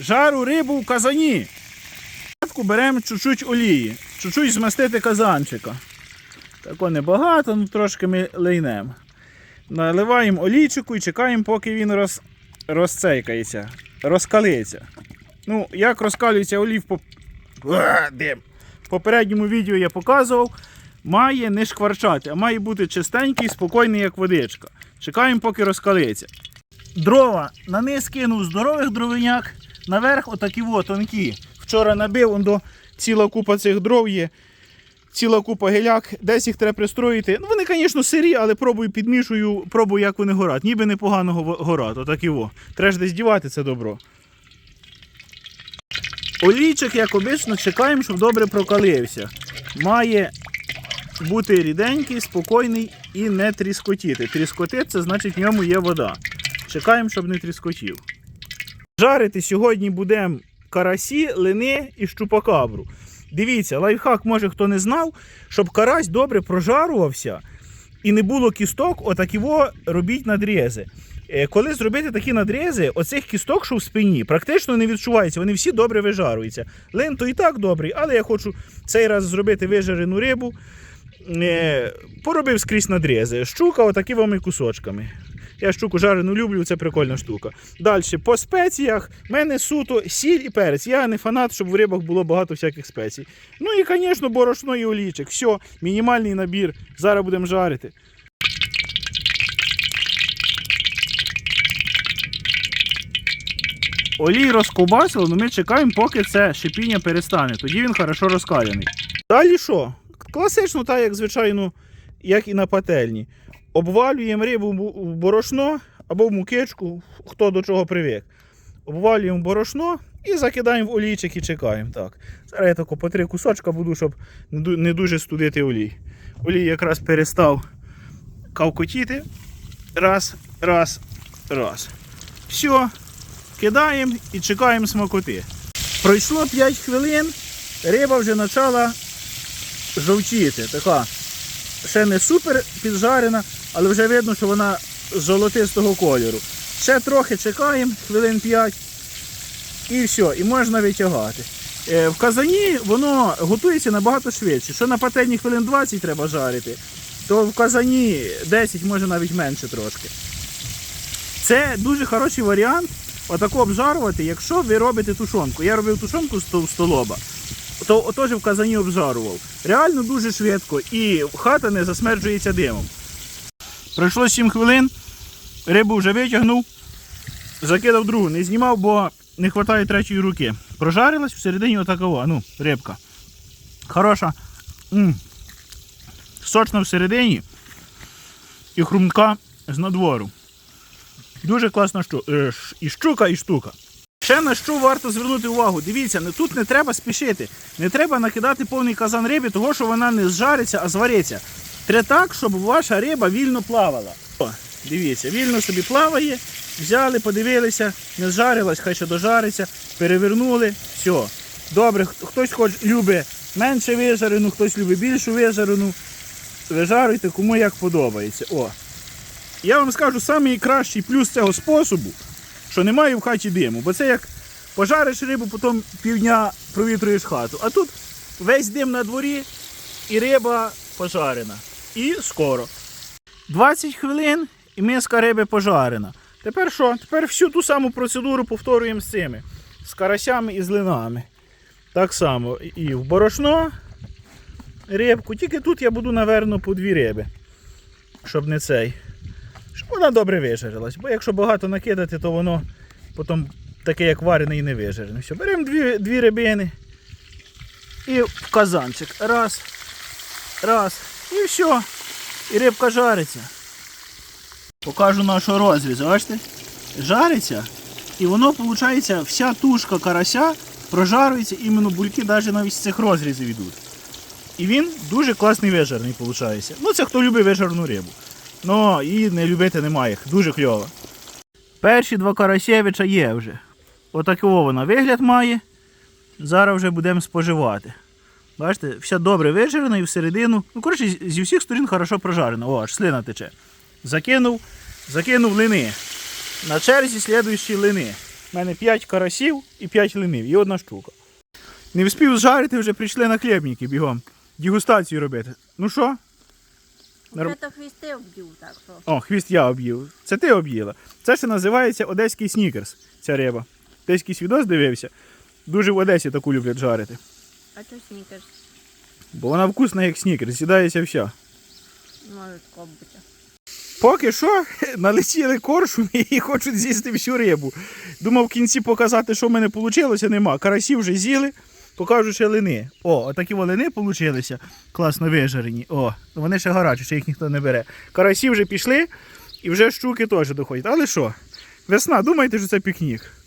Жару рибу в казані. Спочатку беремо чуть-чуть олії, чуть-чуть змастити казанчика. Тако небагато, ну трошки ми лейнемо. Наливаємо олійчику і чекаємо, поки він роз, розцейкається, розкалиться. Ну, як розкалюється олів по... Дим. В попередньому відео я показував, має не шкварчати, а має бути чистенький, спокійний, як водичка. Чекаємо, поки розкалиться. Дрова на низ кинув здорових дровиняк, наверх отакі во, тонкі. Вчора набив, он до ціла купа цих дров є. Ціла купа геляк, десь їх треба пристроїти. Ну, вони, звісно, сирі, але пробую підмішую, пробую, як вони горять. Ніби непогано го- горять, отакі во. Треба ж десь дівати це добро. Олійчик, як обично, чекаємо, щоб добре прокалився. Має бути ріденький, спокійний і не тріскотіти. Тріскотить це значить в ньому є вода. Чекаємо, щоб не тріскотів. Жарити сьогодні будемо карасі, лини і щупакабру. Дивіться, лайфхак, може хто не знав, щоб карась добре прожарувався і не було кісток, отак його робіть надрізи. Е, Коли зробити такі надрізи, оцих кісток, що в спині, практично не відчувається, вони всі добре вижаруються. Лин то і так добрий, але я хочу цей раз зробити вижарену рибу. Е, Поробив скрізь надрізи. Щука отакими кусочками. Я щуку жарену люблю, це прикольна штука. Далі, по спеціях, в мене суто сіль і перець. Я не фанат, щоб в рибах було багато всяких спецій. Ну і, звісно, борошно і олійчик. Все, мінімальний набір. Зараз будемо жарити. Олій розковбасило, але ми чекаємо, поки це шипіння перестане. Тоді він хорошо розкаляний. Далі що? Класично, так, як звичайно, як і на пательні. Обвалюємо рибу в борошно або в мукичку, хто до чого привик. Обвалюємо борошно і закидаємо в олійчик і чекаємо. Так. Зараз я тако по три кусочка буду, щоб не дуже студити олій. Олій якраз перестав кавкотіти. Раз, раз, раз. Все, кидаємо і чекаємо смакоти. Пройшло 5 хвилин, риба вже почала жовтіти. Така ще не супер піджарена, але вже видно, що вона золотистого кольору. Ще трохи чекаємо, хвилин 5. І все, і можна витягати. Е, В казані воно готується набагато швидше. Що на пательні хвилин 20 треба жарити, то в казані 10, може навіть менше трошки. Це дуже хороший варіант отако обжарувати, якщо ви робите тушонку. Я робив тушонку з столоба, то отож в казані обжарував. Реально дуже швидко і хата не засмерджується димом. Пройшло 7 хвилин, рибу вже витягнув, закидав другу, не знімав, бо не вистачає третьої руки. Прожарилась всередині отакова, ну, рибка. Хороша. м Сочна всередині і хрумка з надвору. Дуже класна штука. І щука, і штука. Ще на що варто звернути увагу. Дивіться, тут не треба спішити. Не треба накидати повний казан риби, того що вона не зжариться, а звариться. Треба так, щоб ваша риба вільно плавала. О, дивіться, вільно собі плаває. Взяли, подивилися, не зжарилась, хай ще дожариться, перевернули, все. Добре, хтось хоч любить менше вижарену, хтось любить більшу вижарену. Вижаруйте, кому як подобається. О, я вам скажу, найкращий плюс цього способу, що немає в хаті диму. Бо це як пожариш рибу, потім півдня провітруєш хату. А тут весь дим на дворі і риба пожарена. І скоро. 20 хвилин і миска риби пожарена. Тепер що? Тепер всю ту саму процедуру повторюємо з цими. З карасями і з линами. Так само і в борошно рибку. Тільки тут я буду, напевно, по дві риби. Щоб не цей щоб вона добре вижарилась. Бо якщо багато накидати, то воно потім таке, як варене і не вижарене. Все, беремо дві, дві рибини і в казанчик. Раз, раз. І все. І рибка жариться. Покажу нашу розріз. Бачите? Жариться. І воно, виходить, вся тушка карася прожарюється, іменно бульки навіть навіть з цих розрізів йдуть. І він дуже класний вижарний виходить. Ну, це хто любить вижарну рибу. Ну, і не любити немає. їх. Дуже кльово. Перші два Карасєвича є вже. Отакого вона вигляд має. Зараз вже будемо споживати. Бачите, вся добре вижарена і всередину. Ну, коротше, зі всіх сторін хорошо прожарена. О, аж слина тече. Закинув, закинув лини. На черзі слідуючі лини. У мене 5 карасів і 5 линив, і одна штука. Не встиг зжарити, вже прийшли на хлібники бігом. Дегустацію робити. Ну що? Вже то хвісти обдів, так що. О, хвіст я об'їв. Це ти об'їла. Це ще називається одеський снікерс, ця риба. Десь якийсь відос дивився. Дуже в Одесі таку люблять жарити. А то снікерс Бо вона вкусна, як снікерс, з'їдається вся. може тако бути. Поки що налетіли коршуни і хочуть з'їсти всю рибу. Думав в кінці показати, що в мене вийшло, нема. Карасі вже з'їли, покажу ще лини. О, отакі во лини вийшли, класно вижарені. О, вони ще гарячі, ще їх ніхто не бере. Карасі вже пішли і вже щуки теж доходять. Але що? Весна, думайте, що це пікнік.